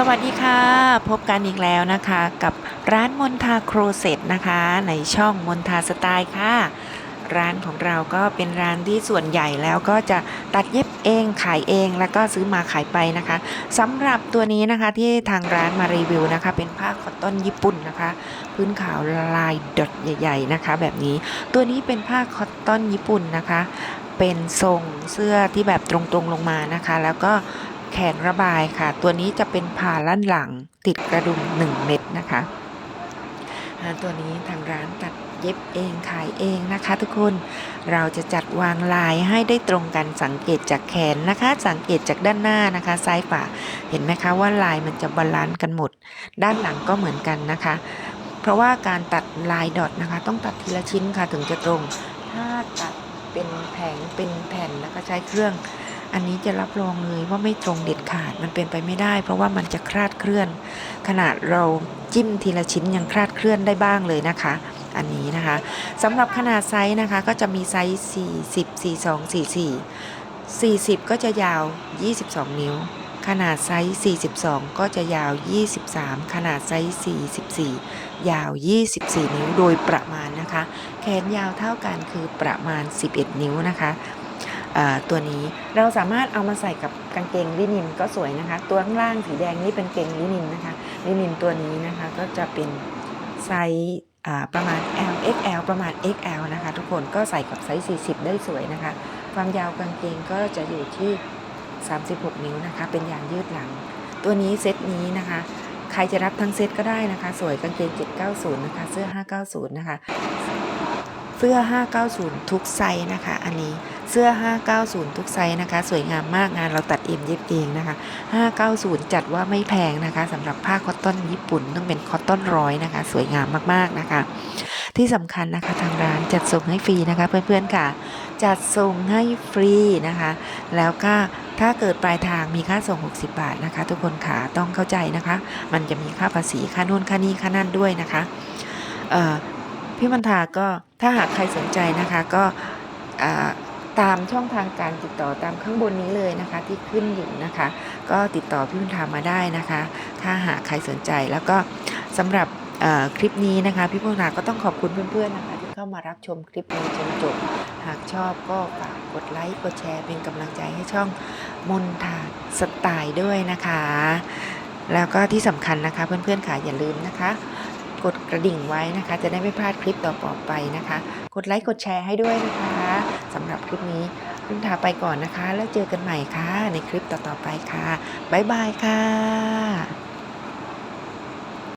สวัสดีค่ะ พบกันอีกแล้วนะคะกับร้านมนทาโครเซตนะคะ ในช่องมนทาสไตล์ค่ะ ร้านของเราก็เป็นร้านที่ส่วนใหญ่แล้วก็จะตัดเย็บเองขายเองแล้วก็ซื้อมาขายไปนะคะสำหรับตัวนี้นะคะที่ทางร้านมารีวิวนะคะ เป็นผ้าคอตตอนญี่ปุ่นนะคะ พื้นขาวลายดอทใหญ่ ๆนะคะ แบบนี้ตัวนี้เป็นผ้าคอตตอนญี่ปุ่นนะคะ เป็นทรงเสื้อที่แบบตรงๆลงมานะคะ แล้วก็ แขนระบายค่ะ ตัวนี้จะเป็นผ่าลั่นหลังติดกระดุม 1 เม็ดนะคะตัวนี้ทางร้านตัดเย็บเองขายเองนะคะทุกคนเราจะจัดวางลายให้ได้ตรงกันสังเกตจากแขนนะคะ สังเกตจากด้านหน้านะคะ ซ้ายขวาเห็นไหมคะว่าลายมันจะบาลานซ์กันหมด ด้านหลังก็เหมือนกันนะคะ เพราะว่าการตัดลายดอทนะคะ ต้องตัดทีละชิ้นค่ะถึงจะตรง ถ้าตัดเป็นแผงเป็นแผ่นแล้วก็ใช้เครื่อง อันนี้จะรับรองเลยว่าไม่ตรงเด็ดขาดมันเป็นไปไม่ได้ เพราะว่ามันจะคลาดเคลื่อน ขนาดเราจิ้มทีละชิ้นยังคลาดเคลื่อนได้บ้างเลยนะคะอันนี้นะคะสำหรับขนาดไซส์นะคะก็จะมีไซส์ 40 42 44 40 ก็จะยาว 22 นิ้ว ขนาดไซส์ 42 ก็จะยาว 23 ขนาดไซส์ 44 ยาว 24 นิ้วโดยประมาณนะคะ แขนยาวเท่ากันคือประมาณ 11 นิ้วนะคะ ตัวนี้เราสามารถเอามาใส่กับกางเกงลินินก็สวยนะคะ ตัวข้างล่างสีแดงนี่เป็นเกงลินินนะคะลินินตัวนี้นะคะก็จะเป็นไซส์ประมาณ L XL ประมาณ XL นะคะ ทุกคนก็ใส่กับไซส์ 40 ได้สวยนะคะ ความยาวกางเกงก็จะอยู่ที่ 36 นิ้วนะคะ เป็นยางยืดหลัง ตัวนี้เซตนี้นะคะ ใครจะรับทั้งเซตก็ได้นะคะ สวยกางเกง 790 นะคะ เสื้อ 590 นะคะ เสื้อ 590 ทุกไซส์นะคะ อันนี้ เสื้อ 590 ทุกไซส์นะคะ สวยงามมากงานเราตัดเอ็มเย็บเองนะคะ 590 จัดว่าไม่แพงนะคะสำหรับผ้าคอตตอนญี่ปุ่นต้องเป็นคอตตอนร้อยนะคะ สวยงามมากๆนะคะ ที่สำคัญนะคะทางร้านจัดส่งให้ฟรีนะคะ เพื่อนๆค่ะ จัดส่งให้ฟรีนะคะ แล้วก็ถ้าเกิดปลายทางมีค่าส่ง 60 บาทนะคะ ทุกคนค่ะต้องเข้าใจนะคะ มันจะมีค่าภาษีค่านู่นค่านี่ค่านั่นด้วยนะคะพี่มันทาก็ถ้าหากใครสนใจนะคะก็ ตามช่องทางการติดต่อตามข้างบนนี้เลยนะคะ ที่ขึ้นอยู่นะคะ ก็ติดต่อพี่มันทามาได้นะคะ ถ้าหากใครสนใจแล้วก็สำหรับคลิปนี้นะคะ พี่มันทาก็ต้องขอบคุณเพื่อนๆนะคะ ที่เข้ามารับชมคลิปนี้จนจบ หากชอบก็ฝากกดไลค์กดแชร์เป็นกำลังใจให้ช่องมนทาสไตล์ด้วยนะคะ แล้วก็ที่สำคัญนะคะเพื่อนๆค่ะอย่าลืมนะคะ กดกระดิ่งไว้นะคะ จะได้ไม่พลาดคลิปต่อๆไปนะคะ กดไลค์กดแชร์ให้ด้วยนะคะสำหรับคลิปนี้คุณทาไปก่อนนะคะ แล้วเจอกันใหม่ค่ะ ในคลิปต่อๆไปค่ะ บ๊ายบายค่ะ